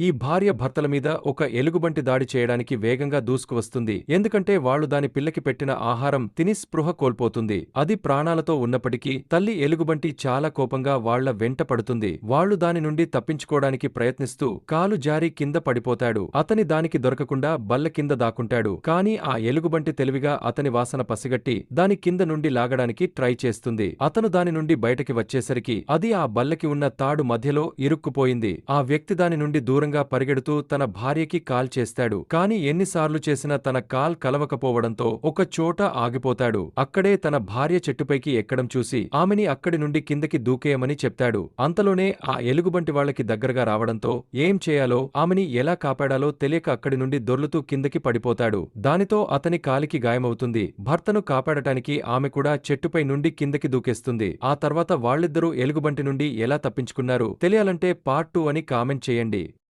ఈ భార్య భర్తల మీద ఒక ఎలుగుబంటి దాడి చేయడానికి వేగంగా దూసుకువస్తుంది. ఎందుకంటే వాళ్ళు దాని పిల్లకి పెట్టిన ఆహారం తిని స్పృహ కోల్పోతుంది. అది ప్రాణాలతో ఉన్నప్పటికీ తల్లి ఎలుగుబంటి చాలా కోపంగా వాళ్ళ వెంట పడుతుంది. వాళ్ళు దాని నుండి తప్పించుకోవడానికి ప్రయత్నిస్తూ కాలు జారి కింద పడిపోతాడు. అతని దానికి దొరకకుండా బల్ల కింద దాక్కుంటాడు. కాని ఆ ఎలుగుబంటి తెలివిగా అతని వాసన పసిగట్టి దాని కింద నుండి లాగడానికి ట్రై చేస్తుంది. అతను దాని నుండి బయటకి వచ్చేసరికి అది ఆ బల్లకి ఉన్న తాడు మధ్యలో ఇరుక్కుపోయింది. ఆ వ్యక్తి దాని నుండి దూరం దూరంగా పరిగెడుతూ తన భార్యకి కాల్ చేస్తాడు. కాని ఎన్నిసార్లు చేసినా తన కాల్ కలవకపోవడంతో ఒక చోట ఆగిపోతాడు. అక్కడే తన భార్య చెట్టుపైకి ఎక్కడం చూసి ఆమెని అక్కడి నుండి కిందకి దూకేయమని చెప్తాడు. అంతలోనే ఆ ఎలుగుబంటి వాళ్ళకి దగ్గరగా రావడంతో ఏం చేయాలో ఆమెని ఎలా కాపాడాలో తెలియక అక్కడి నుండి దొర్లుతూ కిందకి పడిపోతాడు. దానితో అతని కాలికి గాయమవుతుంది. భర్తను కాపాడటానికి ఆమె కూడా చెట్టుపై నుండి కిందకి దూకేస్తుంది. ఆ తర్వాత వాళ్ళిద్దరూ ఎలుగుబంటి నుండి ఎలా తప్పించుకున్నారు తెలియాలంటే పార్ట్ టూ అని కామెంట్ చేయండి.